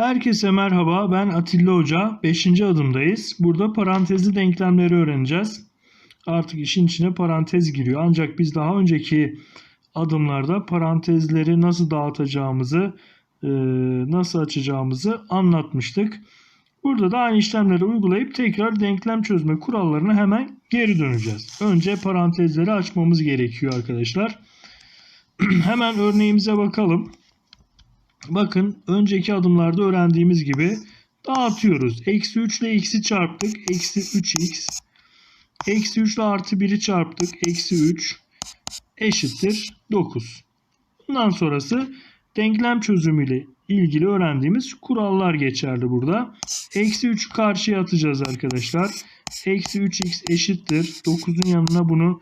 Herkese merhaba. Ben Atilla Hoca. 5. adımdayız. Burada parantezli denklemleri öğreneceğiz. Artık işin içine parantez giriyor. Ancak biz daha önceki adımlarda parantezleri nasıl dağıtacağımızı, e, nasıl açacağımızı anlatmıştık. Burada da aynı işlemleri uygulayıp tekrar denklem çözme kurallarına hemen geri döneceğiz. Önce parantezleri açmamız gerekiyor arkadaşlar. hemen örneğimize bakalım. Bakın önceki adımlarda öğrendiğimiz gibi dağıtıyoruz. Eksi 3 ile x'i çarptık. Eksi 3x. Eksi 3 ile artı 1'i çarptık. Eksi 3 eşittir 9. Bundan sonrası denklem çözümüyle ilgili öğrendiğimiz kurallar geçerli burada. Eksi 3'ü karşıya atacağız arkadaşlar. Eksi 3x eşittir. 9'un yanına bunu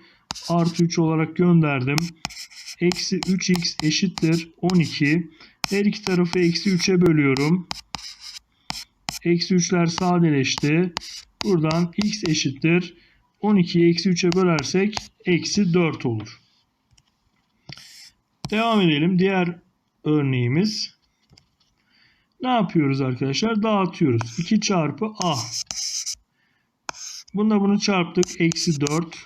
artı 3 olarak gönderdim. Eksi 3x eşittir 12. Her iki tarafı eksi 3'e bölüyorum. Eksi 3'ler sadeleşti. Buradan x eşittir. 12'yi eksi 3'e bölersek eksi 4 olur. Devam edelim. Diğer örneğimiz. Ne yapıyoruz arkadaşlar? Dağıtıyoruz. 2 çarpı a. Bunda bunu çarptık. Eksi 4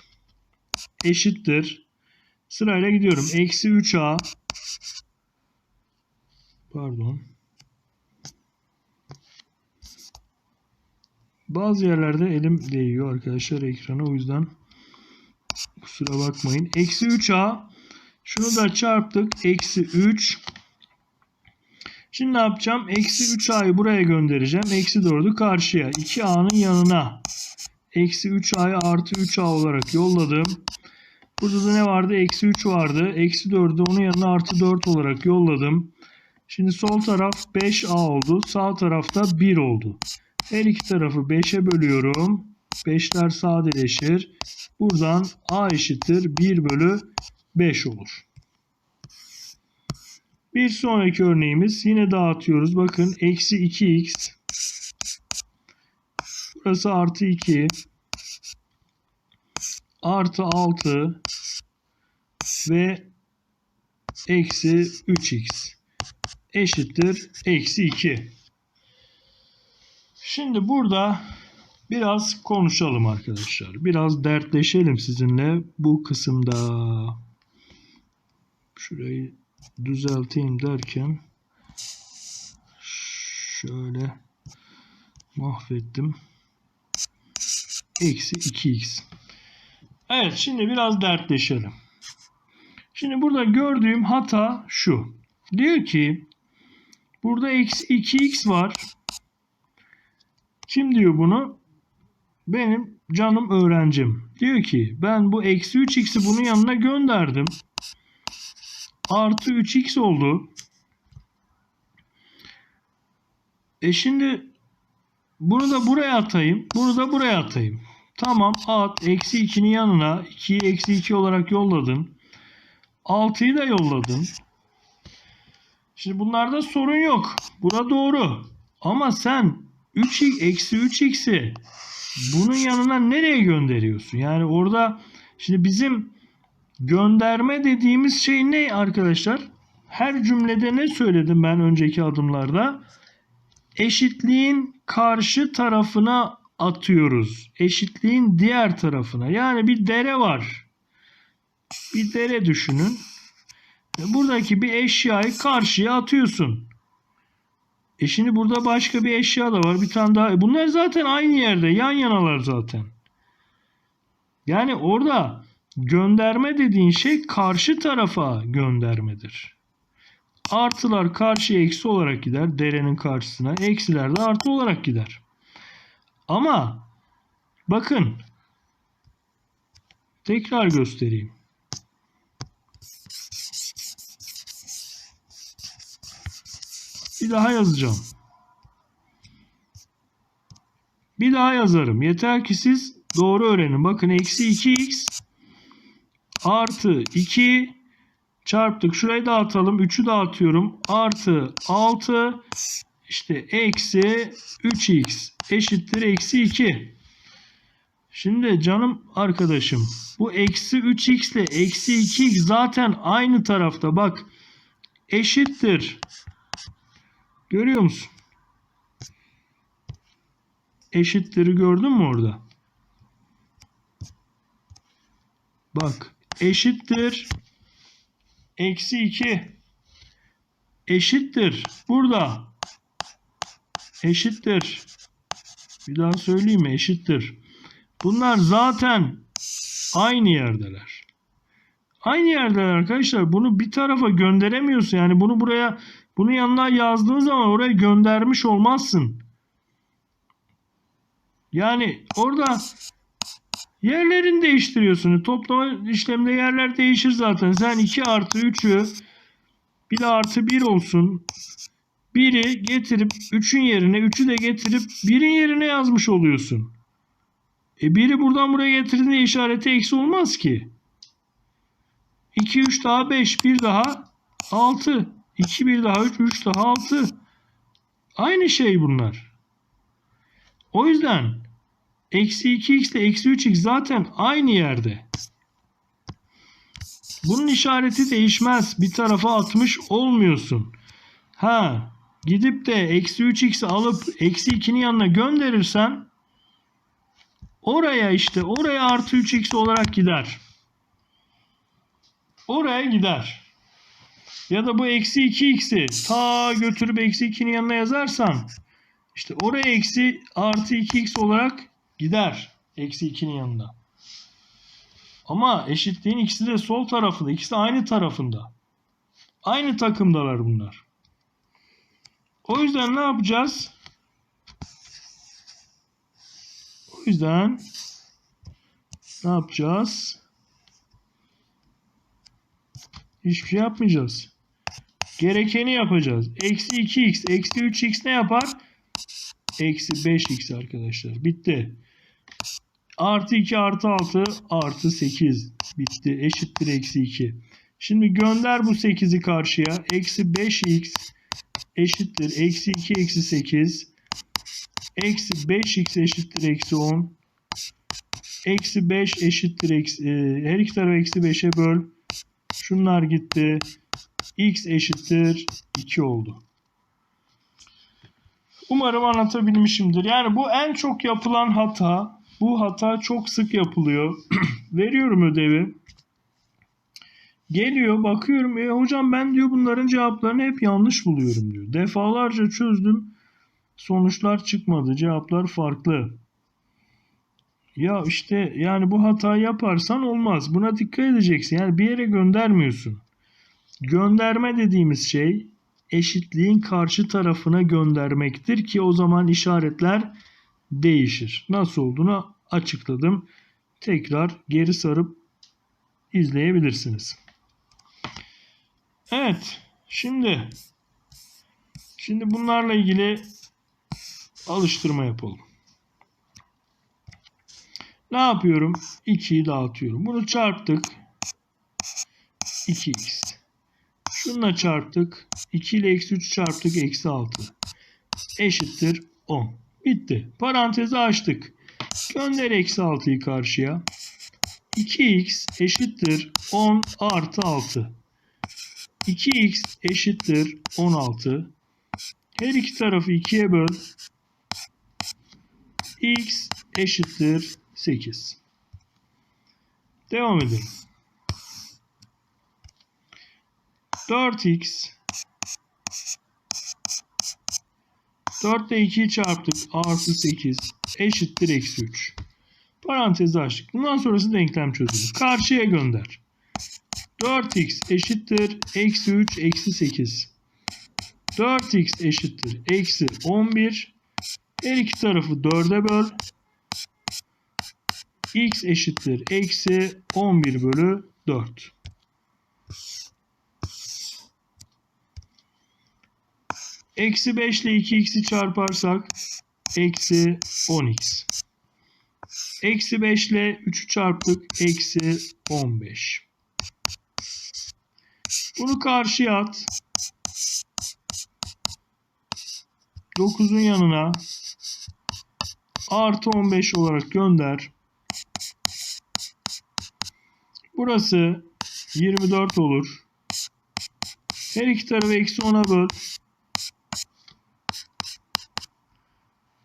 eşittir. Sırayla gidiyorum. Eksi 3a Pardon. Bazı yerlerde elim değiyor arkadaşlar ekrana. O yüzden kusura bakmayın. Eksi 3a. Şunu da çarptık. Eksi 3. Şimdi ne yapacağım? Eksi 3a'yı buraya göndereceğim. Eksi 4'ü karşıya. 2a'nın yanına. Eksi 3a'yı artı 3a olarak yolladım. Burada da ne vardı? Eksi 3 vardı. Eksi 4'ü de onun yanına artı 4 olarak yolladım. Şimdi sol taraf 5A oldu. Sağ tarafta 1 oldu. Her iki tarafı 5'e bölüyorum. 5'ler sadeleşir. Buradan A eşittir 1 bölü 5 olur. Bir sonraki örneğimiz yine dağıtıyoruz. Bakın eksi 2x. Burası artı 2. Artı 6 ve eksi 3x eşittir eksi 2. Şimdi burada biraz konuşalım arkadaşlar. Biraz dertleşelim sizinle bu kısımda. Şurayı düzelteyim derken şöyle mahvettim. Eksi 2x. Evet şimdi biraz dertleşelim. Şimdi burada gördüğüm hata şu. Diyor ki Burada eksi 2x var. Kim diyor bunu? Benim canım öğrencim. Diyor ki ben bu eksi 3x'i bunun yanına gönderdim. Artı 3x oldu. E şimdi bunu da buraya atayım. Bunu da buraya atayım. Tamam at. Eksi 2'nin yanına 2'yi eksi 2 olarak yolladın. 6'yı da yolladın. Şimdi bunlarda sorun yok. Bura doğru. Ama sen 3 eksi 3x'i bunun yanına nereye gönderiyorsun? Yani orada şimdi bizim gönderme dediğimiz şey ne arkadaşlar? Her cümlede ne söyledim ben önceki adımlarda? Eşitliğin karşı tarafına atıyoruz. Eşitliğin diğer tarafına. Yani bir dere var. Bir dere düşünün. Buradaki bir eşyayı karşıya atıyorsun. E şimdi burada başka bir eşya da var. Bir tane daha. E bunlar zaten aynı yerde. Yan yanalar zaten. Yani orada gönderme dediğin şey karşı tarafa göndermedir. Artılar karşıya eksi olarak gider. Derenin karşısına. Eksiler de artı olarak gider. Ama bakın tekrar göstereyim. Bir daha yazacağım. Bir daha yazarım. Yeter ki siz doğru öğrenin. Bakın eksi 2x artı 2 çarptık. Şurayı dağıtalım. 3'ü dağıtıyorum. Artı 6 işte eksi 3x eşittir eksi 2. Şimdi canım arkadaşım bu eksi 3x ile eksi 2x zaten aynı tarafta. Bak eşittir Görüyor musun? eşitleri gördün mü orada? Bak eşittir eksi 2 eşittir burada. Eşittir. Bir daha söyleyeyim mi? Eşittir. Bunlar zaten aynı yerdeler. Aynı yerdeler arkadaşlar. Bunu bir tarafa gönderemiyorsun. Yani bunu buraya bunu yanına yazdığın zaman oraya göndermiş olmazsın yani orada Yerlerini değiştiriyorsun. Toplama işleminde yerler değişir zaten. Sen 2 artı 3'ü bir de artı 1 olsun. 1'i getirip 3'ün yerine 3'ü de getirip 1'in yerine yazmış oluyorsun. E 1'i buradan buraya getirdiğinde işareti eksi olmaz ki. 2, 3 daha 5, 1 daha 6. 2, 1 daha 3, 3 daha 6. Aynı şey bunlar. O yüzden Eksi 2x ile eksi 3x zaten aynı yerde. Bunun işareti değişmez. Bir tarafa atmış olmuyorsun. Ha gidip de eksi 3x'i alıp eksi 2'nin yanına gönderirsen oraya işte oraya artı 3x olarak gider. Oraya gider. Ya da bu eksi 2x'i ta götürüp eksi 2'nin yanına yazarsan işte oraya eksi artı 2x olarak gider. Eksi 2'nin yanında. Ama eşitliğin ikisi de sol tarafında. İkisi de aynı tarafında. Aynı takımdalar bunlar. O yüzden ne yapacağız? O yüzden ne yapacağız? Hiçbir şey yapmayacağız. Gerekeni yapacağız. Eksi 2x, eksi 3x ne yapar? Eksi 5x arkadaşlar. Bitti. Artı 2 artı 6 artı 8 bitti. Eşittir eksi 2. Şimdi gönder bu 8'i karşıya. Eksi 5x eşittir. Eksi 2 eksi 8. Eksi 5x eşittir eksi 10. Eksi 5 eşittir eksi. E, her iki tarafı eksi 5'e böl. Şunlar gitti. x eşittir 2 oldu. Umarım anlatabilmişimdir. Yani bu en çok yapılan hata. Bu hata çok sık yapılıyor. Veriyorum ödevi. Geliyor bakıyorum e hocam ben diyor bunların cevaplarını hep yanlış buluyorum diyor. Defalarca çözdüm. Sonuçlar çıkmadı. Cevaplar farklı. Ya işte yani bu hatayı yaparsan olmaz. Buna dikkat edeceksin. Yani bir yere göndermiyorsun. Gönderme dediğimiz şey eşitliğin karşı tarafına göndermektir ki o zaman işaretler değişir. Nasıl olduğunu açıkladım. Tekrar geri sarıp izleyebilirsiniz. Evet. Şimdi şimdi bunlarla ilgili alıştırma yapalım. Ne yapıyorum? 2'yi dağıtıyorum. Bunu çarptık. 2x. Şununla çarptık. 2 ile eksi 3 çarptık. Eksi 6. Eşittir 10. Bitti. Parantezi açtık. Gönder eksi 6'yı karşıya. 2x eşittir 10 artı 6. 2x eşittir 16. Her iki tarafı 2'ye böl. x eşittir 8. Devam edelim. 4x 4 ile 2'yi çarptık. Artı 8 eşittir eksi 3. Parantezi açtık. Bundan sonrası denklem çözülür. Karşıya gönder. 4x eşittir eksi 3 eksi 8. 4x eşittir eksi 11. Her iki tarafı 4'e böl. X eşittir eksi 11 bölü 4. Eksi 5 ile 2x'i çarparsak eksi 10x. Eksi 5 ile 3'ü çarptık. Eksi 15. Bunu karşıya at. 9'un yanına artı 15 olarak gönder. Burası 24 olur. Her iki tarafı eksi 10'a böl.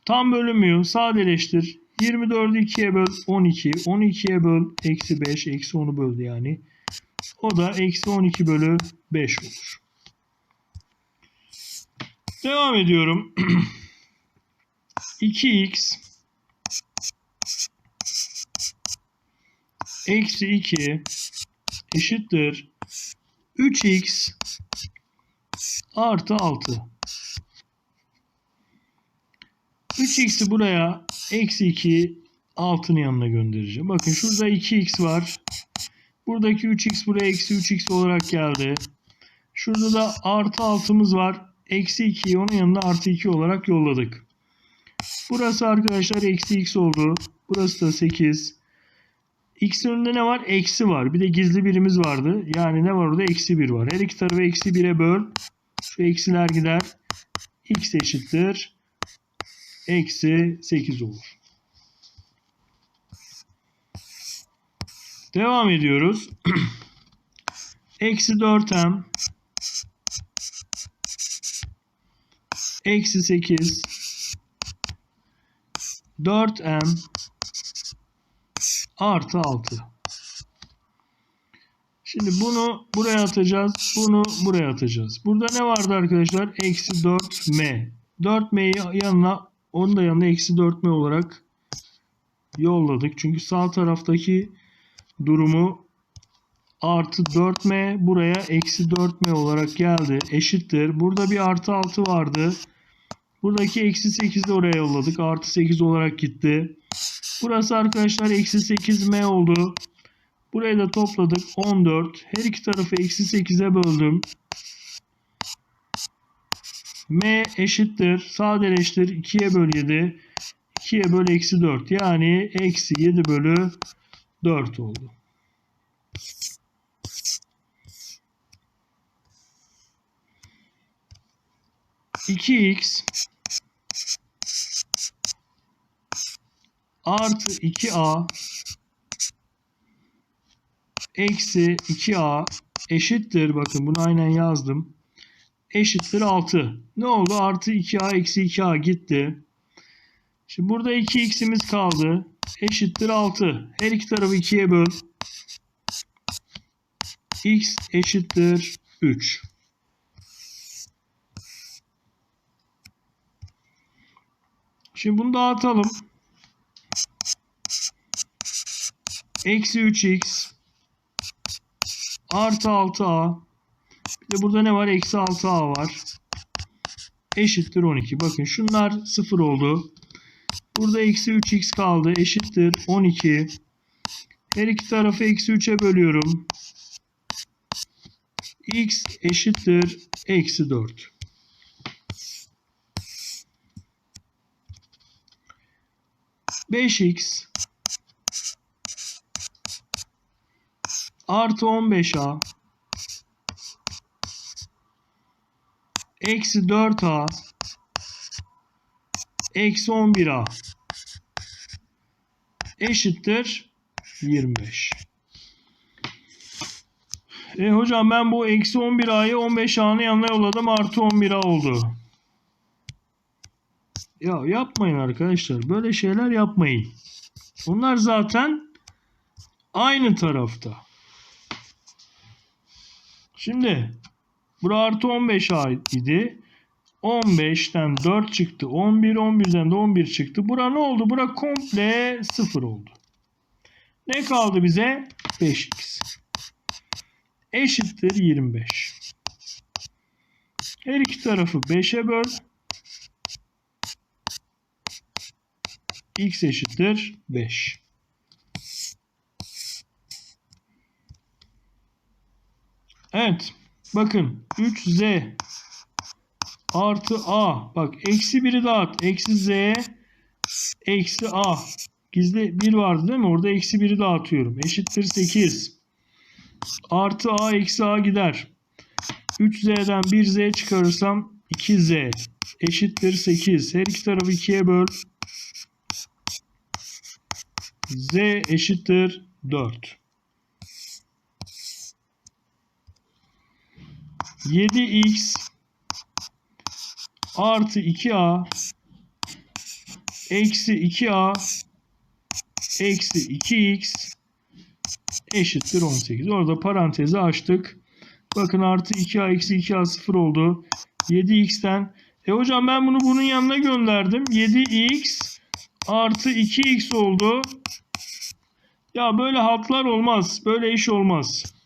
Tam bölünmüyor. Sadeleştir. 24'ü 2'ye böl 12. 12'ye böl eksi 5. Eksi 10'u böldü yani. O da eksi 12 bölü 5 olur. Devam ediyorum. 2x eksi 2 eşittir 3x artı 6. 3x'i buraya eksi 2 6'nın yanına göndereceğim. Bakın şurada 2x var. Buradaki 3x buraya eksi 3x olarak geldi. Şurada da artı 6'mız var. Eksi 2'yi onun yanına artı 2 olarak yolladık. Burası arkadaşlar eksi x oldu. Burası da 8. X'in önünde ne var? Eksi var. Bir de gizli birimiz vardı. Yani ne var orada? Eksi 1 var. Her iki tarafı eksi 1'e böl. Şu eksiler gider. X eşittir. Eksi 8 olur. Devam ediyoruz. Eksi 4m Eksi 8 4m artı 6. Şimdi bunu buraya atacağız. Bunu buraya atacağız. Burada ne vardı arkadaşlar? Eksi 4m. 4m'yi yanına onun da yanına eksi 4m olarak yolladık. Çünkü sağ taraftaki durumu artı 4m buraya eksi 4m olarak geldi. Eşittir. Burada bir artı 6 vardı. Buradaki eksi 8'i de oraya yolladık. Artı 8 olarak gitti. Burası arkadaşlar eksi 8m oldu. Burayı da topladık. 14. Her iki tarafı eksi 8'e böldüm. m eşittir. Sadeleştir. 2'ye böl 7. 2'ye böl eksi 4. Yani eksi 7 bölü 4 oldu. İki x artı 2a eksi 2a eşittir. Bakın bunu aynen yazdım. Eşittir 6. Ne oldu? Artı 2a eksi 2a gitti. Şimdi burada 2x'imiz kaldı. Eşittir 6. Her iki tarafı 2'ye böl. x eşittir 3. Şimdi bunu dağıtalım. Eksi 3x artı 6a bir de burada ne var? Eksi 6a var. Eşittir 12. Bakın şunlar 0 oldu. Burada eksi 3x kaldı. Eşittir 12. Her iki tarafı eksi 3'e bölüyorum. x eşittir eksi 4. Beş x artı 15a eksi 4a eksi 11a eşittir 25. E hocam ben bu eksi 11a'yı 15a'nın yanına yolladım artı 11a oldu. Ya yapmayın arkadaşlar. Böyle şeyler yapmayın. Bunlar zaten aynı tarafta. Şimdi bura artı 15 ait idi. 15'ten 4 çıktı. 11, 11'den de 11 çıktı. Bura ne oldu? Bura komple 0 oldu. Ne kaldı bize? 5x. Eşittir 25. Her iki tarafı 5'e böl. x eşittir 5. Evet. Bakın 3z artı a. Bak eksi 1'i dağıt. Eksi z eksi a. Gizli 1 vardı değil mi? Orada eksi 1'i dağıtıyorum. Eşittir 8. Artı a eksi a gider. 3z'den 1z çıkarırsam 2z eşittir 8. Her iki tarafı 2'ye böl. z eşittir 4. 7x artı 2a eksi 2a eksi 2x eşittir 18. Orada parantezi açtık. Bakın artı 2a eksi 2a 0 oldu. 7x'ten. E hocam ben bunu bunun yanına gönderdim. 7x artı 2x oldu. Ya böyle hatlar olmaz. Böyle iş olmaz.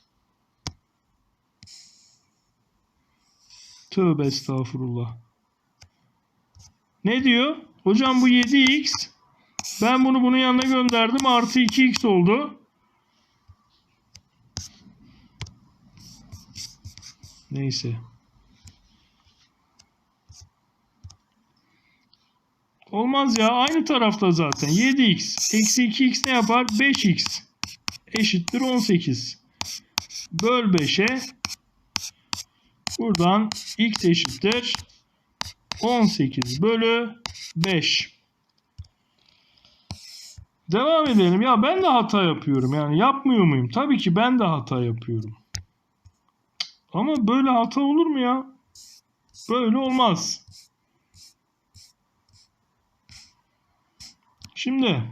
Tövbe estağfurullah. Ne diyor? Hocam bu 7x. Ben bunu bunun yanına gönderdim. Artı 2x oldu. Neyse. Olmaz ya. Aynı tarafta zaten. 7x. Eksi 2x ne yapar? 5x. Eşittir 18. Böl 5'e. Buradan x eşittir 18 bölü 5. Devam edelim. Ya ben de hata yapıyorum. Yani yapmıyor muyum? Tabii ki ben de hata yapıyorum. Ama böyle hata olur mu ya? Böyle olmaz. Şimdi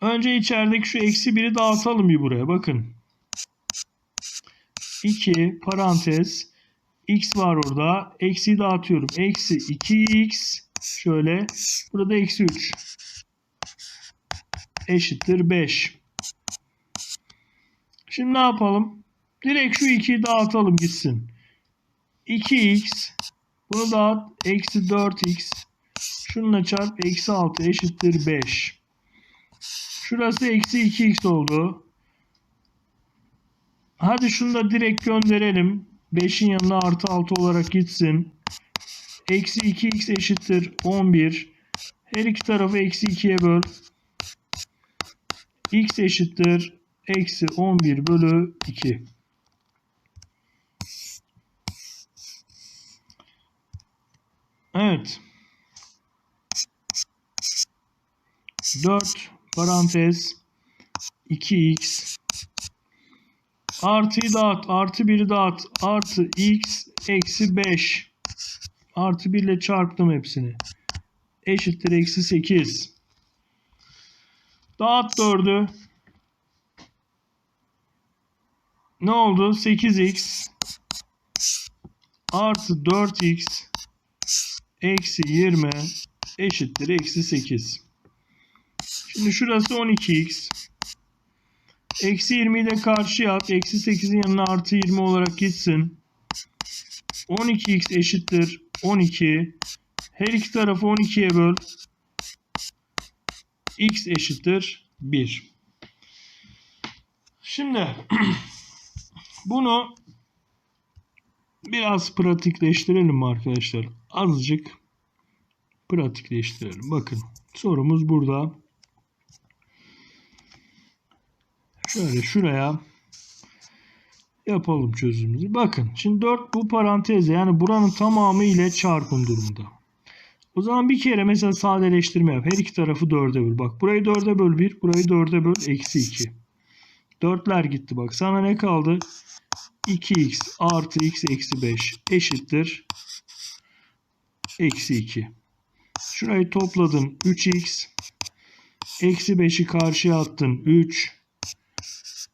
önce içerideki şu eksi biri dağıtalım bir buraya. Bakın. 2 parantez x var orada. Eksiyi dağıtıyorum. Eksi 2x şöyle. Burada eksi 3 eşittir 5. Şimdi ne yapalım? Direkt şu 2'yi dağıtalım gitsin. 2x bunu dağıt. Eksi 4x şununla çarp. Eksi 6 eşittir 5. Şurası eksi 2x oldu. Hadi şunu da direkt gönderelim. 5'in yanına artı 6 olarak gitsin. Eksi 2x eşittir 11. Her iki tarafı eksi 2'ye böl. x eşittir eksi 11 bölü 2. Evet. 4 parantez 2x Artıyı dağıt. Artı 1'i dağıt. Artı x eksi 5. Artı 1 ile çarptım hepsini. Eşittir eksi 8. Dağıt 4'ü. Ne oldu? 8x artı 4x eksi 20 eşittir eksi 8. Şimdi şurası 12x. Eksi 20'yi de karşıya at. Eksi 8'in yanına artı 20 olarak gitsin. 12x eşittir 12. Her iki tarafı 12'ye böl. x eşittir 1. Şimdi bunu biraz pratikleştirelim arkadaşlar? Azıcık pratikleştirelim. Bakın sorumuz burada. Şöyle şuraya yapalım çözümümüzü. Bakın şimdi 4 bu parantezle yani buranın tamamı ile çarpım durumunda. O zaman bir kere mesela sadeleştirme yap. Her iki tarafı 4'e böl. Bak burayı 4'e böl 1. Burayı 4'e böl. Eksi 2. 4'ler gitti bak. Sana ne kaldı? 2x artı x eksi 5 eşittir. Eksi 2. Şurayı topladın. 3x. Eksi 5'i karşıya attın. 3.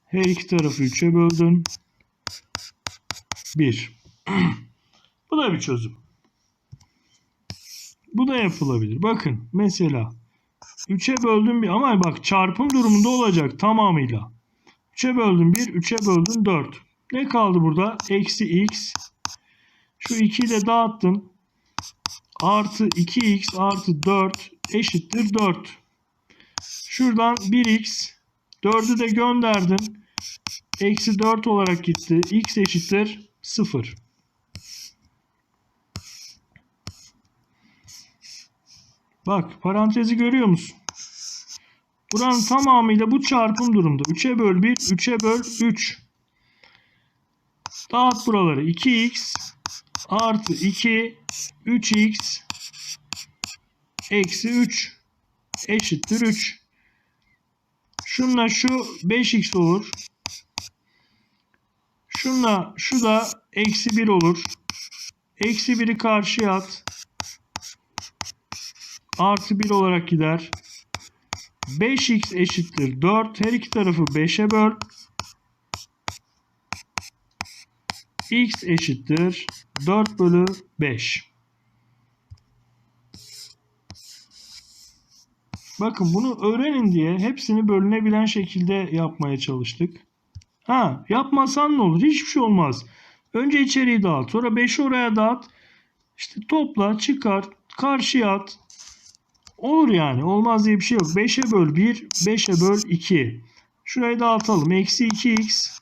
Her iki tarafı 3'e böldün. 1. Bu da bir çözüm. Bu da yapılabilir. Bakın mesela 3'e böldüm bir ama bak çarpım durumunda olacak tamamıyla. 3'e böldüm 1, 3'e böldüm 4. Ne kaldı burada? Eksi x. Şu 2'yi de dağıttın. Artı 2x artı 4 eşittir 4. Şuradan 1x 4'ü de gönderdin. Eksi 4 olarak gitti. X eşittir 0. Bak parantezi görüyor musun? Buranın tamamıyla bu çarpım durumda. 3'e böl 1, 3'e böl 3. Dağıt buraları. 2x artı 2, 3x eksi 3 eşittir 3. Şunla şu 5x olur. Şunla şu da eksi 1 olur. Eksi 1'i karşıya at. artı 1 olarak gider. 5x eşittir 4. Her iki tarafı 5'e böl. x eşittir 4 bölü 5. Bakın bunu öğrenin diye hepsini bölünebilen şekilde yapmaya çalıştık. Ha yapmasan ne olur? Hiçbir şey olmaz. Önce içeriği dağıt. Sonra 5'i oraya dağıt. İşte topla, çıkar, karşıya at. Olur yani. Olmaz diye bir şey yok. 5'e böl 1, 5'e böl 2. Şurayı dağıtalım. Eksi 2x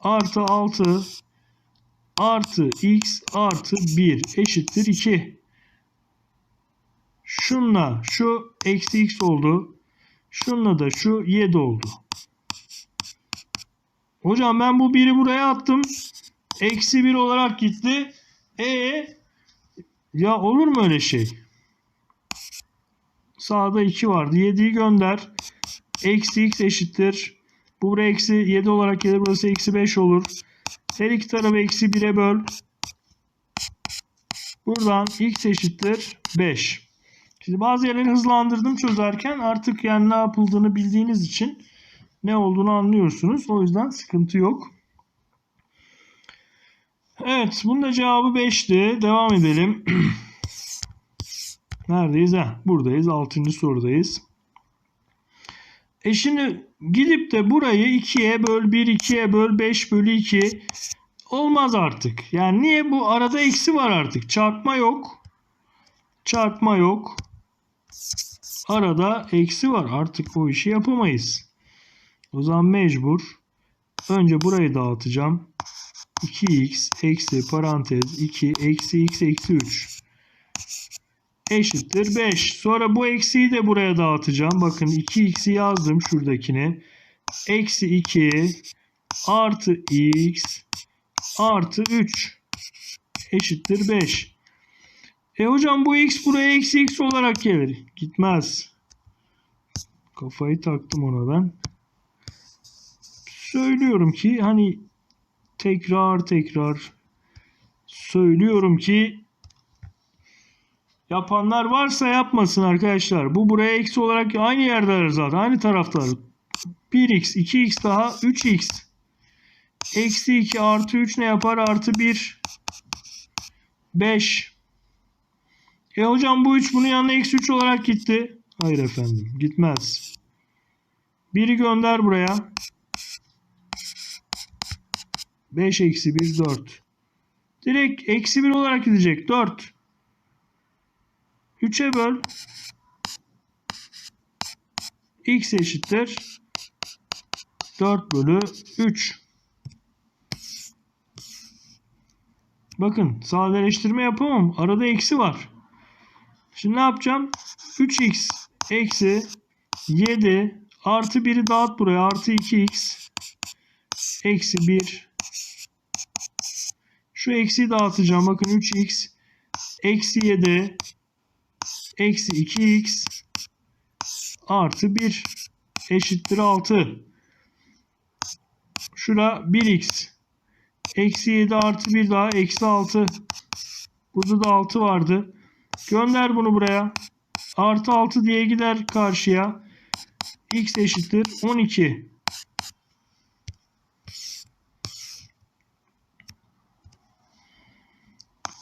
artı 6 artı x artı 1 eşittir 2. Şunla şu eksi x oldu. Şunla da şu 7 oldu. Hocam ben bu 1'i buraya attım. Eksi 1 olarak gitti. E ya olur mu öyle şey? Sağda 2 vardı. 7'yi gönder. Eksi x eşittir. Bu buraya eksi 7 olarak gelir. Burası eksi 5 olur. Her iki tarafı eksi 1'e böl. Buradan x eşittir 5. Şimdi bazı yerleri hızlandırdım çözerken artık yani ne yapıldığını bildiğiniz için ne olduğunu anlıyorsunuz. O yüzden sıkıntı yok. Evet bunun da cevabı 5'ti. Devam edelim. Neredeyiz? Heh, buradayız. 6. sorudayız. E şimdi gidip de burayı 2'ye böl 1, 2'ye böl 5 bölü 2 olmaz artık. Yani niye bu arada eksi var artık. Çarpma yok. Çarpma yok. Arada eksi var. Artık o işi yapamayız. O zaman mecbur. Önce burayı dağıtacağım. 2x eksi parantez 2 eksi x eksi 3 eşittir 5. Sonra bu eksiyi de buraya dağıtacağım. Bakın 2x'i yazdım şuradakini. Eksi 2 artı x artı 3 eşittir 5. E hocam bu x buraya eksi x olarak gelir. Gitmez. Kafayı taktım ona ben. Söylüyorum ki hani tekrar tekrar söylüyorum ki yapanlar varsa yapmasın arkadaşlar. Bu buraya eksi olarak aynı yerde zaten. Aynı taraftar. 1x, 2x daha 3x. Eksi 2 artı 3 ne yapar? Artı 1. 5. E hocam bu 3 bunun yanına eksi 3 olarak gitti. Hayır efendim gitmez. 1'i gönder buraya. 5 eksi 1 4. Direkt eksi 1 olarak gidecek. 4. 3'e böl. X eşittir. 4 bölü 3. Bakın sadeleştirme yapamam. Arada eksi var. Şimdi ne yapacağım? 3x eksi 7 artı 1'i dağıt buraya. Artı 2x eksi 1 şu eksiyi dağıtacağım. Bakın 3x eksi 7 eksi 2x artı 1 eşittir 6. Şura 1x eksi 7 artı 1 daha eksi 6. Burada da 6 vardı. Gönder bunu buraya. Artı 6 diye gider karşıya. x eşittir 12.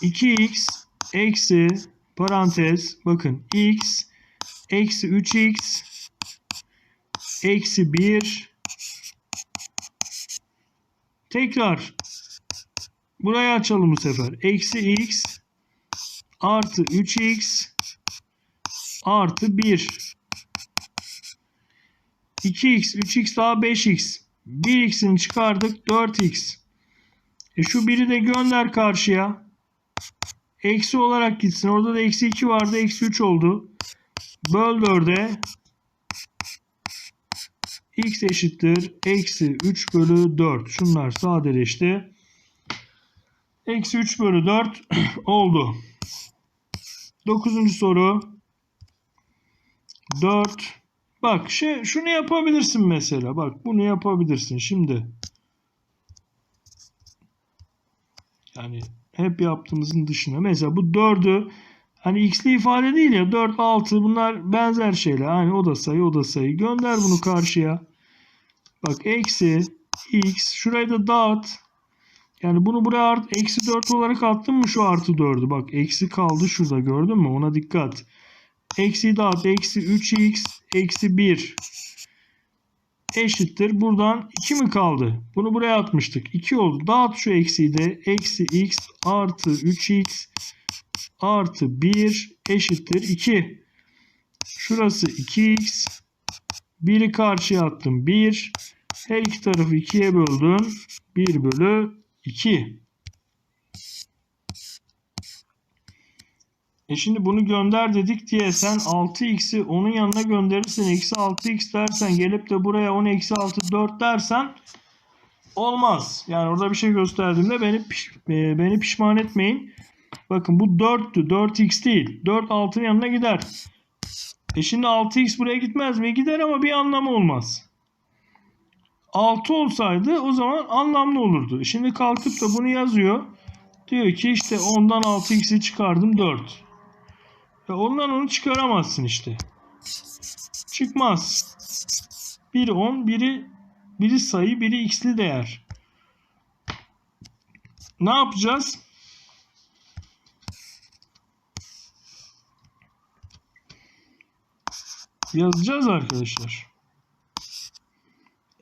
İki x eksi parantez bakın x eksi 3x eksi 1 tekrar burayı açalım bu sefer. Eksi x artı 3x artı 1 2x 3x daha 5x 1x'ini çıkardık 4x e şu 1'i de gönder karşıya eksi olarak gitsin. Orada da eksi 2 vardı. Eksi 3 oldu. Böl 4'e x eşittir. Eksi 3 bölü 4. Şunlar sadeleşti. Eksi 3 bölü 4 oldu. Dokuzuncu soru. 4. Bak şey, şunu yapabilirsin mesela. Bak bunu yapabilirsin. Şimdi yani hep yaptığımızın dışına. Mesela bu 4'ü Hani x'li ifade değil ya 4, 6 bunlar benzer şeyler. Hani o da sayı o da sayı. Gönder bunu karşıya. Bak eksi x. Şurayı da dağıt. Yani bunu buraya art, eksi 4 olarak attın mı şu artı 4'ü? Bak eksi kaldı şurada gördün mü? Ona dikkat. Eksi dağıt. Eksi 3x eksi 1 eşittir. Buradan 2 mi kaldı? Bunu buraya atmıştık. 2 oldu. Dağıt şu eksiyi de. Eksi x artı 3x artı 1 eşittir 2. Şurası 2x. 1'i karşıya attım. 1. Her iki tarafı 2'ye böldüm. 1 bölü 2. E şimdi bunu gönder dedik diye sen 6x'i onun yanına gönderirsen eksi 6x dersen gelip de buraya 10 eksi 6 4 dersen olmaz. Yani orada bir şey gösterdiğimde beni e, beni pişman etmeyin. Bakın bu 4'tü. 4x değil. 4 6'nın yanına gider. E şimdi 6x buraya gitmez mi? Gider ama bir anlamı olmaz. 6 olsaydı o zaman anlamlı olurdu. Şimdi kalkıp da bunu yazıyor. Diyor ki işte ondan 6x'i çıkardım 4. Ya ondan onu çıkaramazsın işte. Çıkmaz. Biri 10, biri biri sayı, biri x'li değer. Ne yapacağız? Yazacağız arkadaşlar.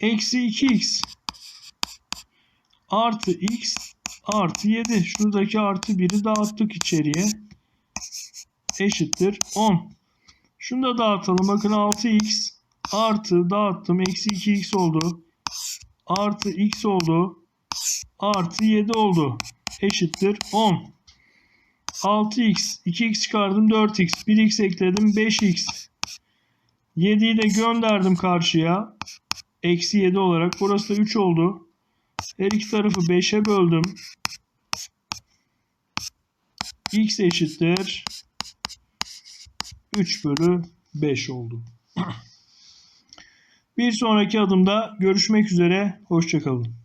Eksi 2x artı x artı 7. Şuradaki artı 1'i dağıttık içeriye. Eşittir 10. Şunu da dağıtalım. Bakın 6x artı dağıttım. Eksi 2x oldu. Artı x oldu. Artı 7 oldu. Eşittir 10. 6x 2x çıkardım 4x 1x ekledim 5x 7'yi de gönderdim karşıya. Eksi 7 olarak. Burası da 3 oldu. Her iki tarafı 5'e böldüm. X eşittir. 3 bölü 5 oldu. Bir sonraki adımda görüşmek üzere. Hoşçakalın.